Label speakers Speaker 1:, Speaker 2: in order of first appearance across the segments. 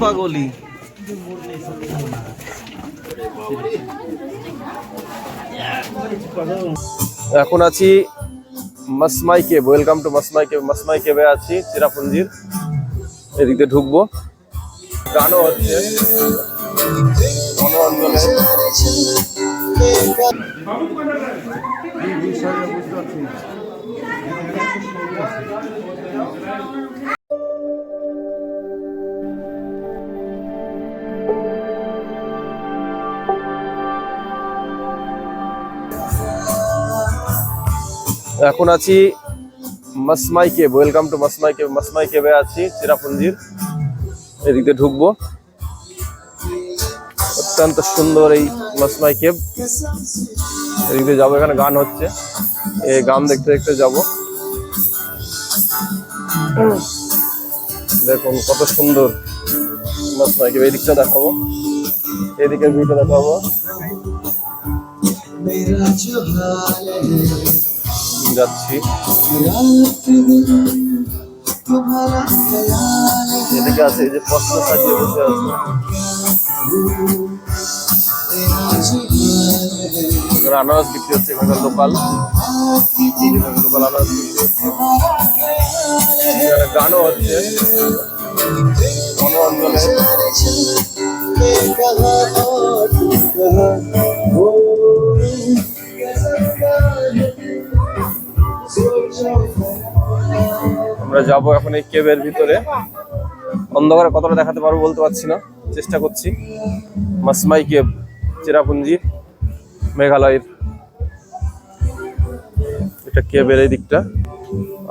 Speaker 1: পাগলি। এখন আছি মাসমাই কেব ওয়েলকাম টু মাসমাই কেব মাসমাই কেবে আছি চিরাপুঞ্জির। এদিক দিয়ে ঢুকবো। গানও হচ্ছে। মনোরঞ্জনে এখন আছি মাসমাই কেব ওয়েলকাম টু মাসমাই কেব মাসমাই কেবে আছি, চিরাপুঞ্জির। এদিক ঢুকবো। অত্যন্ত সুন্দর এই মাসমাই কেব এদিক যাব, এখানে গান হচ্ছে। এই গান দেখতে দেখতে যাব। দেখুন, কত সুন্দর। এদিকটা দেখাবো। এদিকের ভিউটা দেখাবো। যাচ্ছি। এদিকে আছে, এই যে বস্ত্র সাজিয়ে বসে আছে। আনারস বিক্রি হচ্ছে, এখানকার লোকাল। লোকাল আনারস বিক্রি হচ্ছে। গানও হচ্ছে আমরা যাব এখন এই কেবের ভিতরে। অন্ধকারে কতটা দেখাতে পারব বলতে পারছি না, চেষ্টা করছি। মাসমাই কেব, চেরাপুঞ্জি, মেঘালয়ের। এটা কেবের এই দিকটা।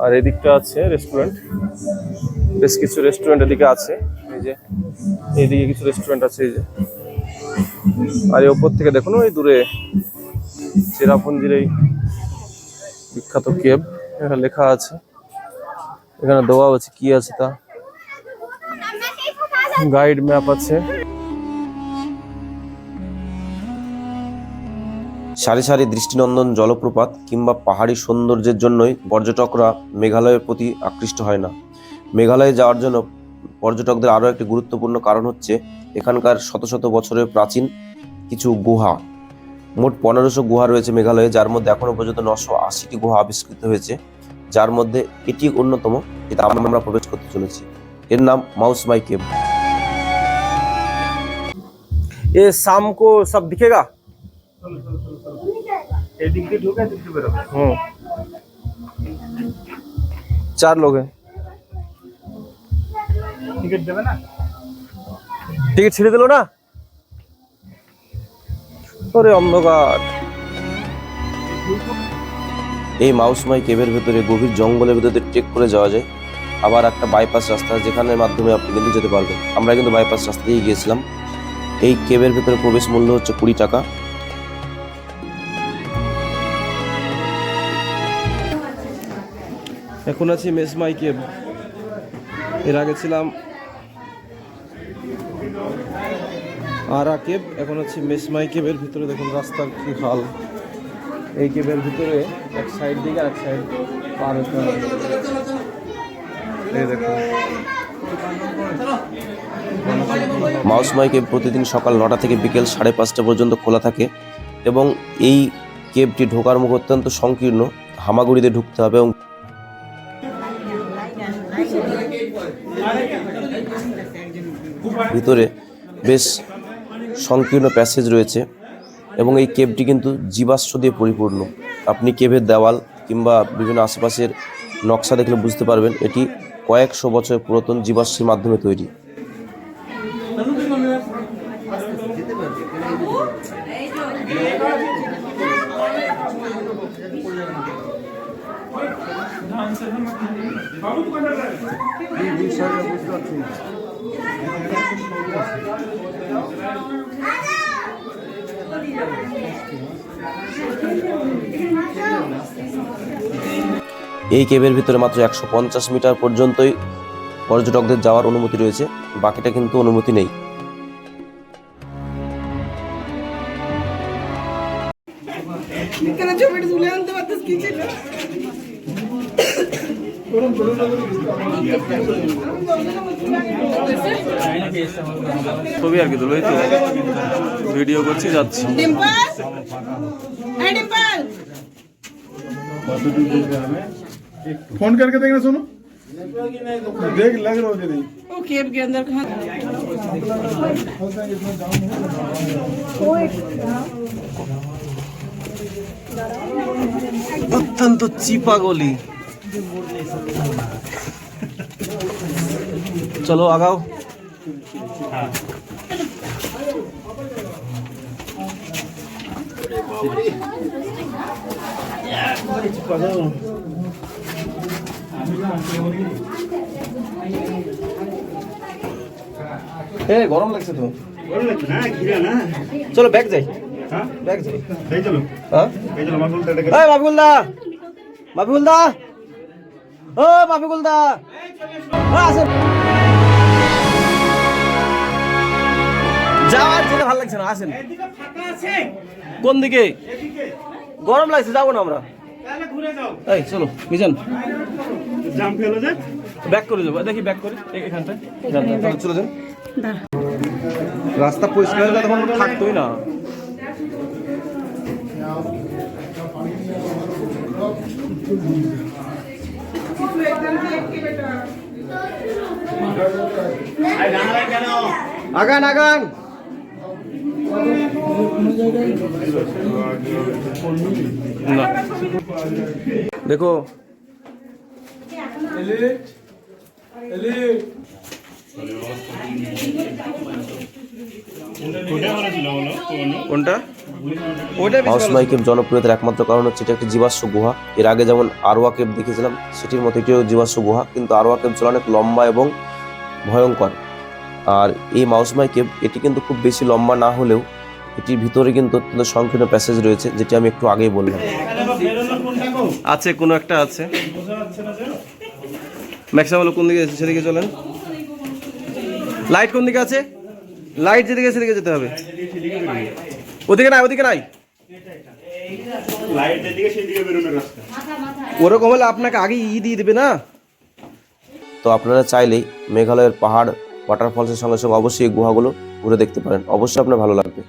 Speaker 1: আর এদিকটা আছে রেস্টুরেন্ট বেশ কিছু রেস্টুরেন্ট এদিকে আছে। এই যে, এইদিকে কিছু রেস্টুরেন্ট আছে, এই যে। আর এই ওপর থেকে দেখুন, ওই দূরে চেরাপুঞ্জির এই বিখ্যাত কেব এখানে লেখা আছে। এখানে দেওয়া আছে কি আছে তা। গাইড ম্যাপ আছে।
Speaker 2: সারি সারি দৃষ্টিনন্দন জলপ্রপাত কিংবা পাহাড়ি সৌন্দর্যের জন্যই পর্যটকরা মেঘালয়ের প্রতি আকৃষ্ট হয় না মেঘালয়ে যাওয়ার জন্য পর্যটকদের আরও একটি গুরুত্বপূর্ণ কারণ হচ্ছে এখানকার শত শত বছরের প্রাচীন কিছু গুহা মোট পনেরোশো গুহা রয়েছে মেঘালয়ে যার মধ্যে এখনো পর্যন্ত নশো আশিটি গুহা আবিষ্কৃত হয়েছে যার মধ্যে এটি অন্যতম যেটা আমরা প্রবেশ করতে চলেছি এর নাম মাউস মাই কেভ
Speaker 1: ये शाम को सब दिखेगा
Speaker 3: এদিক দিয়ে ঢুকে এদিক দিয়ে বেরোবে
Speaker 1: हम्म चार लोग हैं
Speaker 3: টিকিট দেবে না
Speaker 1: টিকিট ছিঁড়ে দিল না ওরে অন্ধকার
Speaker 2: এই মাউসমাই কেভের ভেতরে গভীর জঙ্গলের ভেতরে ট্রেক করে যাওয়া যায় আবার একটা বাইপাস রাস্তা যেখানের মাধ্যমে আপনি কিন্তু যেতে পারবেন আমরা কিন্তু বাইপাস রাস্তা দিয়ে গিয়েছিলাম এই কেভের ভেতরে প্রবেশ মূল্য হচ্ছে কুড়ি টাকা
Speaker 1: এখন আছি মেসমাই কেব এর আগে ছিলাম আরা কেব, এখন আছি মেসমাই কেবের ভিতরে। দেখুন রাস্তার কি হাল। এই কেবের ভিতরে এক সাইড দিকে আর এক সাইড পার হতে হবে। এই দেখুন।
Speaker 2: কেভ প্রতিদিন সকাল নটা থেকে বিকেল সাড়ে পাঁচটা পর্যন্ত খোলা থাকে এবং এই কেভটি ঢোকার মুখ অত্যন্ত সংকীর্ণ। হামাগুড়িতে ঢুকতে হবে এবং ভিতরে বেশ সংকীর্ণ প্যাসেজ রয়েছে এবং এই কেভটি কিন্তু জীবাশ্ম দিয়ে পরিপূর্ণ। আপনি কেভের দেওয়াল কিংবা বিভিন্ন আশেপাশের নকশা দেখলে বুঝতে পারবেন এটি কয়েকশো বছর পুরাতন জীবাশ্মের মাধ্যমে তৈরি। এই কেবের ভিতরে মাত্র একশো পঞ্চাশ মিটার পর্যন্তই পর্যটকদের যাওয়ার অনুমতি রয়েছে। বাকিটা কিন্তু অনুমতি নেই।
Speaker 4: ছবি আর কি তুলবো এই তো ভিডিও করছি যাচ্ছি
Speaker 5: डिम्पल है डिम्पल
Speaker 6: फोन करके देखना सुनो देख लग रहा हो कि नहीं
Speaker 5: वो केब के अंदर कहाँ
Speaker 4: অত্যন্ত চিপা গলি চলো আগাও। এ গরম লাগছে তো। চলো ব্যাগ যাই। ব্যাগ যাই।
Speaker 3: চলো।
Speaker 4: হ্যাঁ? মাফিকুল দা মাফিকুল দা ও মাফিকুল দা আসেন যাওয়ার যেতে ভালো লাগছে না আসেন। কোন দিকে? গরম লাগছে যাব না আমরা।
Speaker 3: ঘুরে
Speaker 4: এই চলো মিজান।
Speaker 3: জাম ফেলো যে
Speaker 4: ব্যাক করে যাব। দেখি ব্যাক করে এখানটায়। চলো, চলে যান। রাস্তা পরিষ্কার হলে তখন থাকতোই না। আগান আগান। দেখো।
Speaker 2: জনপ্রিয়তার একমাত্র কারণ হচ্ছে এটা একটি জীবাশ্ম গুহা। এর আগে যেমন আরোয়া কেব দেখেছিলাম, সেটির মতো এটিও জীবাশ্ম গুহা। কিন্তু আরোয়া কেব ছিল অনেক লম্বা এবং ভয়ঙ্কর। আর এই মাউস মাই কেব এটি কিন্তু খুব বেশি লম্বা না হলেও এটির ভিতরে কিন্তু অত্যন্ত সংকীর্ণ প্যাসেজ রয়েছে যেটি আমি একটু আগেই বললাম।
Speaker 4: আছে কোনো একটা আছে। ম্যাক্সিমাম হলো কোন দিকে আছে? সেদিকে চলেন। লাইট কোন দিকে আছে? লাইট যেদিকে সেদিকে যেতে হবে। ওদিকে নাই ওদিকে নাই।
Speaker 3: লাইট যেদিকে সেদিকে বেরোনোর রাস্তা।
Speaker 4: ওরকম হলে আপনাকে আগে ই দিয়ে দেবে না?
Speaker 2: তো আপনারা চাইলেই মেঘালয়ের পাহাড় ওয়াটারফলসের সঙ্গে সঙ্গে অবশ্যই গুহাগুলো ঘুরে দেখতে পারেন। অবশ্যই আপনার ভালো লাগবে।